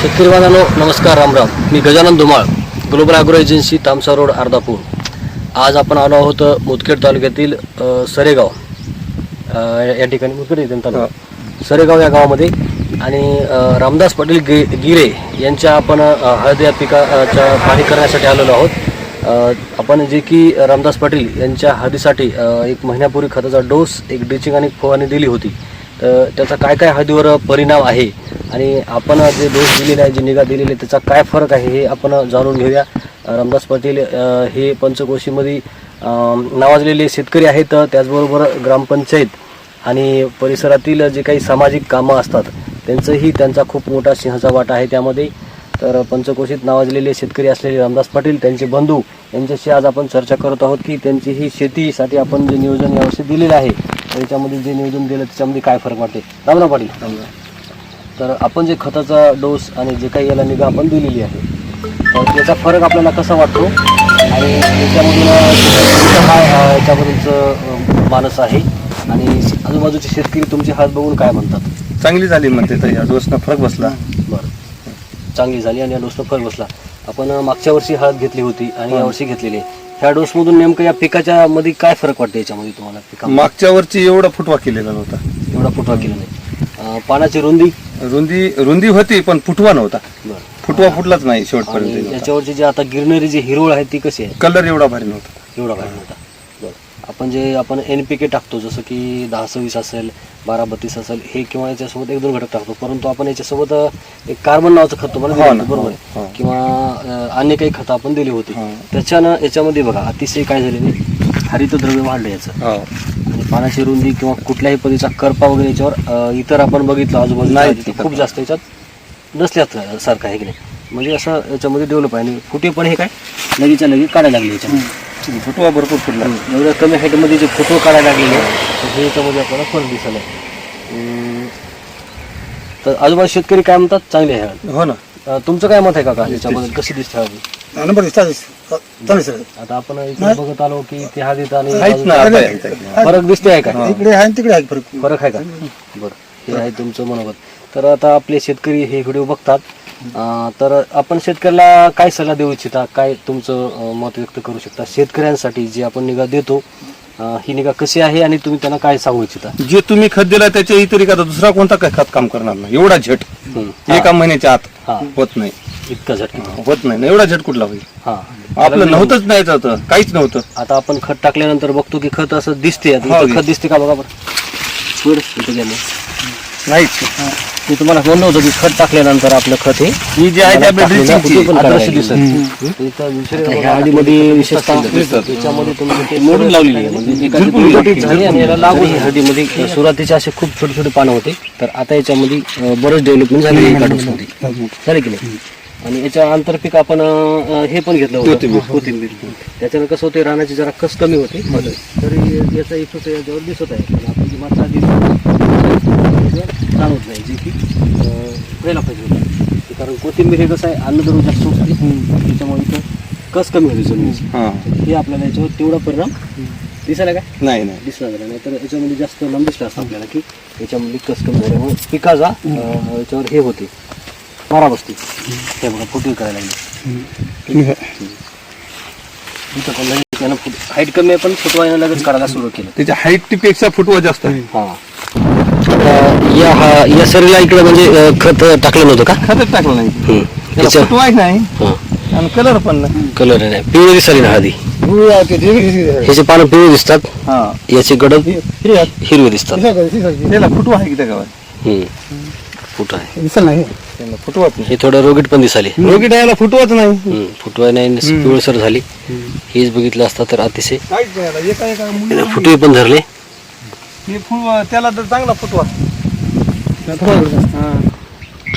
शेतकरी बांधवांनो नमस्कार रामराम मी Gajanan Dhumal global agro agency Tamsa road Ardhapur. आज आपण आलो आहोत मुदखेड तालुक्यातील सरेगाव. या ठिकाणी मुदखेड तालुका? सरेगाव या गावामध्ये. आणि रामदास पाटील गे गिरे यांच्या आपण हळद या पिकाच्या पाणी करण्यासाठी आलेलो आहोत. आपण जे की रामदास पाटील यांच्या हळदीसाठी एक महिन्यापूर्वी खताचा डोस एक ड्रिचिंग आणि फवारणी दिली होती. तर त्याचा काय काय हळदीवर परिणाम आहे आणि आपण जे डोस दिलेला आहे जी निगा दिलेली आहे त्याचा काय फरक आहे हे आपण जाणून घेऊया. रामदास पाटील हे पंचकोशीमध्ये नावाजलेले शेतकरी आहेत. त्याचबरोबर ग्रामपंचायत आणि परिसरातील जे काही सामाजिक कामं असतात त्यांचंही त्यांचा खूप मोठा सिंहाचा वाटा आहे त्यामध्ये. तर पंचकोशीत नावाजलेले शेतकरी असलेले रामदास पाटील त्यांचे बंधू यांच्याशी आज आपण चर्चा करत आहोत की त्यांची ही शेतीसाठी आपण जे नियोजन यावर्षी दिलेलं आहे त्याच्यामध्ये जे नियोजन दिलं त्याच्यामध्ये काय फरक वाटते? रामराव पाटील. तर आपण जे खताचा डोस आणि जे काही याला निगा आपण दिलेली आहे तर त्याचा फरक आपल्याला कसा वाटतो? आणि याच्यामधून काय याच्याबद्दलचं मानस आहे? आणि आजूबाजूचे शेतकरी तुमची हात बघून काय म्हणतात? चांगली झाली म्हणते तर या डोसनं फरक बसला. बरं. चांगली झाली आणि या डोसनं फरक बसला. आपण मागच्या वर्षी हळद घेतली होती आणि यावर्षी घेतलेली आहे. ह्या डोसमधून नेमकं या पिकाच्या मध्ये काय फरक वाटते याच्यामध्ये तुम्हाला? पिका मागच्या वरची एवढा फुटवा केलेला नव्हता. एवढा फुटवा केला नाही. अं, पानाची रुंदी? रुंदी रुंदी होती पण फुटवा नव्हता. बरं. फुटवा फुटलाच नाही आणि शेवटपर्यंत याच्यावरची जी आता गिरणारी जी हिरोळ आहे ती कशी आहे? कलर एवढा भारी नव्हता. एवढा पाहिजे होता बरं आपण जे आपण एन पी के टाकतो जसं की दहा सव्वीस असेल बारा बत्तीस असेल हे किंवा याच्यासोबत एक दोन घटक टाकतो. परंतु आपण याच्यासोबत एक कार्बन नावाचं खत तुम्हाला दिलं हो होतं, बरोबर हो, आहे? हो. किंवा अं, अन्य काही खतं आपण दिली होती. हो. त्याच्यानं याच्यामध्ये बघा अतिशय काय झालेले हरितद्रव्य वाढलं याचं. हो. आणि पानाची रुंदी किंवा कुठल्याही पद्धतीचा करपा वगैरे याच्यावर अं, इतर आपण बघितलं आजूबाजूला नाही, तिथे खूप जास्त याच्यात नसल्यात सारखं आहे की नाही? म्हणजे असं याच्यामध्ये डेव्हलप आहे. आणि फुटे पण हे काय? लगेच्या लगे काढायला लागले याच्यामध्ये. फुटवा भरपूर फुटला. एवढ्या कमी हाईटमध्ये जे फोटो काढायला लागलेले तर हे याच्यामध्ये आपल्याला फरक आहे. तर आजूबाजू शेतकरी काय म्हणतात? चांगले आहे. हो ना. अं, तुमचं काय मत आहे काका याच्याबद्दल? कशी दिसते हळद नंबर चालेल सर. आता आपण इकडे बघत आलो की ते हळदीत आणि आहेत ना आता आहेत, आहेत. फरक दिसते आहे का? इकडे आहे आणि तिकडे आहे फरक. फरक आहे का? बरं हे आहे तुमचं मनोगत. तर आता आपले शेतकरी हे व्हिडिओ बघतात. अं, तर आपण शेतकऱ्याला काय सल्ला देऊ इच्छिता? काय तुमचं अं, मत व्यक्त करू शकता? शेतकऱ्यांसाठी जी आपण निगा देतो अं, ही निगा कशी आहे आणि तुम्ही त्यांना काय सांगू इच्छिता? जे तुम्ही खत दिला त्याच्या इतर एखादा दुसरा कोणता काय खत काम करणार नाही? एवढा झट. हम्म. एका महिन्याच्या आत हा. होत नाही. इतका झटका. होत नाही ना. एवढा झट कुठला होईल? हा. आपलं नव्हतंच नाही होतं काहीच नव्हतं. आता आपण खत टाकल्यानंतर बघतो की खत असं दिसते आता हो, खत दिसते का बघा बरं. वर इथं गेलं. नाहीच. मी तुम्हाला म्हणलं होतं की खत टाकल्यानंतर आपलं खत हे ही जी आहे ती आपल्या टाकलेलं ड्रिचिंगची आहे, ते आदर्श दिसत. इथं विषय ह्या हळदीमध्ये विशेषतः त्याच्यामध्ये तुम्ही ते मोडून लावलेली आहे. म्हणजे एखादी झाली. आणि याला लागून ही हळदीमध्ये सुरुवातीचे असे खूप छोटे छोटे पानं होते. तर आता याच्यामध्ये बरंच डेव्हलपमेंट झाली आहे एका डोसमध्ये झाले की नाही? आणि याच्या आंतरपीक आपण हे पण घेतलं होतं. कोथिंबीर. त्याच्यानं कसं होते रानाची जरा कस कमी होते. तर याचा इफेक्ट याच्यावर दिसत आहे. पण आपण जी मात्रा दिली जाणवत नाही जे की व्हायला पाहिजे होतं. कारण कोथिंबीर हे कसं आहे अन्नद्रव्य जास्त असते त्याच्यामुळे इथं कस कमी होते जमिनीची? हा. हे आपल्याला याच्यावर तेवढा परिणाम दिसायला काय? नाही नाही. दिसला झाला नाही. तर याच्यामध्ये जास्त लांब असतं आपल्याला की याच्यामध्ये कस कमी झाल्यामुळे पिकाचा याच्यावर हे होते. मारा बसते. हे बघा फुटवे करायला लागले. त्यानं हाईट कमी आहे पण फुटवायला लगेच काढायला सुरू केलं. त्याच्या हाईटपेक्षा फुटवा जास्त आहे. हा. या हा या सरीला इकडे म्हणजे अं, खत टाकलं नव्हतं का? खतच टाकलं नाही. हम्म. त्याला त्याच्या फुटवा नाही. हा. आणि कलर पण नाही. कलर नाही. पिवळी दिसली ना हळदी ह्याचे पानं पिवळे दिसतात. हा. याचे गडद हिरवे दिसतात. त्याला फुटवा आहे की त्या गावात. फुट आहे. दिसल नाही नाही. हे थोडं रोगीट पण दिसाले रोगी डायला फुटवाच नाही. हम्म. फुटवा नाही पिवळसर झाली. हेच बघितलं असता तर अतिशय. काहीच नाही याला. एका एका मुली- फुटवे पण धरले. हे त्याला तर चांगला फुटवा.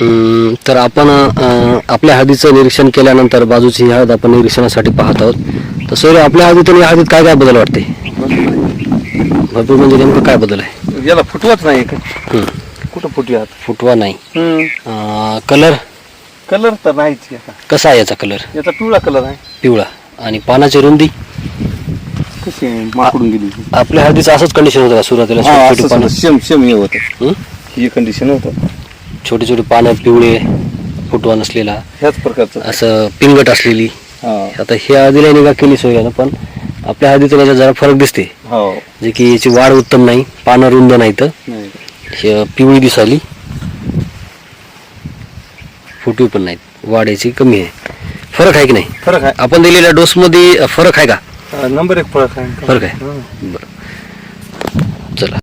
हम्म, तर आपण अं, आपल्या हळदीचं निरीक्षण केल्यानंतर बाजूची ही हळद आपण निरीक्षणासाठी पाहत आहोत. तर सोयरे आपल्या हळदीत आणि या हळदीत काय काय बदल वाटते? भरपूर म्हणजे नेमकं काय बदल आहे? याला फुटवाच नाही. हम्म. कुठं फुटवी आहात फुटवा नाही कलर? कलर तर नाहीच याचा कसा आहे याचा कलर? याचा पिवळा कलर आहे. पिवळा. आणि पानाची रुंदी? कशी आहे? माकडून गेली. आपल्या हळदीचं असंच कंडिशन होतं का सुरुवातीला? छोटी पानं? हे होतं. हं? हे कंडिशन होतं छोटी छोटी पानं पिवळे फुटवा नसलेला. ह्याच प्रकारचं. असं पिंगट असलेली. हा. आता हे आधीला निगा केली सोयानं पण आपल्या तुला जरा फरक दिसते हो. जे की याची वाढ उत्तम नाही पानं रुंद नाहीत. नाही. हे पिवळी दिसाली. फुटवी पण नाहीत. वाढ याची कमी आहे. फरक आहे की नाही? फरक आपण दिलेल्या डोसमध्ये फरक आहे का? आहे नंबर एक फरक आहे. फरक आहे. बरं. चला.